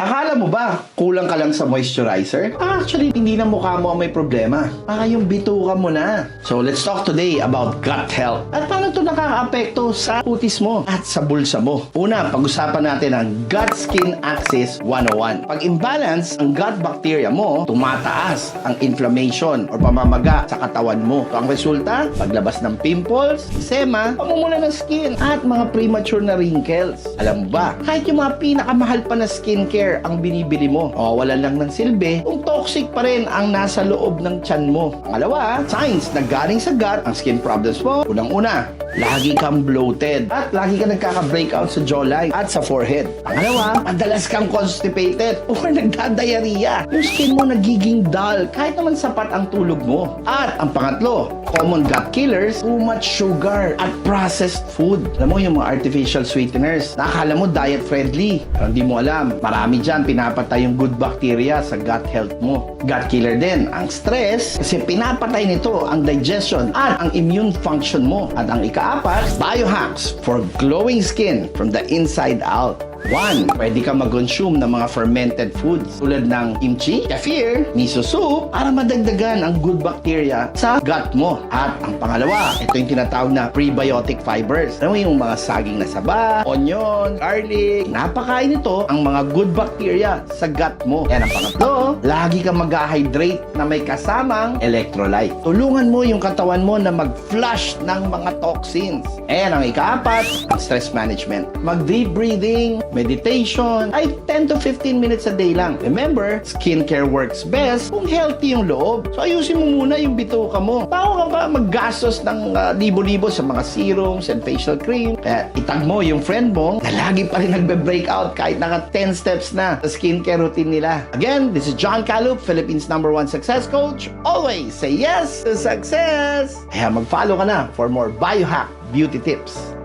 Akala mo ba kulang ka lang sa moisturizer? Actually, hindi na mukha mo ang may problema. Baka yung bituka mo na. So, let's talk today about gut health. At paano ito nakaka-apekto sa putis mo at sa bulsa mo. Una, pag-usapan natin ang gut-skin axis 101. Pag imbalance ang gut bacteria mo, tumataas ang inflammation or pamamaga sa katawan mo. So, ang resulta, paglabas ng pimples, eczema, pamumula ng skin, at mga premature na wrinkles. Alam mo ba, kahit yung mga pinakamahal pa na skincare ang binibili mo, o wala lang ng silbi, kung toxic pa rin ang nasa loob ng tiyan mo. Pangalawa, signs na galing sa gut ang skin problems mo. Unang-una, lagi kang bloated at lagi ka nagkaka-breakout sa jawline at sa forehead. Pangalawa, madalas kang constipated or nagdadiarrhea. Yung skin mo nagiging dull kahit naman sapat ang tulog mo. At ang pangatlo, common gut killers, too much sugar at processed food. Alam mo yung mga artificial sweeteners, nakakala mo diet friendly. Pero hindi mo alam, marami dyan pinapatay yung good bacteria sa gut health mo. Gut killer din, ang stress, kasi pinapatay nito ang digestion at ang immune function mo. At ang ikaapat, biohacks for glowing skin from the inside out. One, pwede ka mag-consume ng mga fermented foods tulad ng kimchi, kefir, miso soup para madagdagan ang good bacteria sa gut mo. At ang pangalawa, ito yung tinatawag na prebiotic fibers. Mo yung mga saging na saba, onion, garlic. Napakain nito ang mga good bacteria sa gut mo. Yan ang pangatlo, lagi ka mag-hydrate na may kasamang electrolyte. Tulungan mo yung katawan mo na mag-flush ng mga toxins. And ang ikaapat, ang stress management. Mag-deep breathing, meditation, ay 10 to 15 minutes a day lang. Remember, skincare works best kung healthy yung loob. So ayusin mo muna yung bituka mo. Bago ka ba maggastos ng ah, libo-libo sa mga serums and facial cream? Kaya itag mo yung friend mo na lagi pa rin nagbe-breakout kahit naka 10 steps na sa skincare routine nila. Again, this is John Calup, Philippines number one success coach. Always say yes to success! Kaya mag-follow ka na for more biohack beauty tips.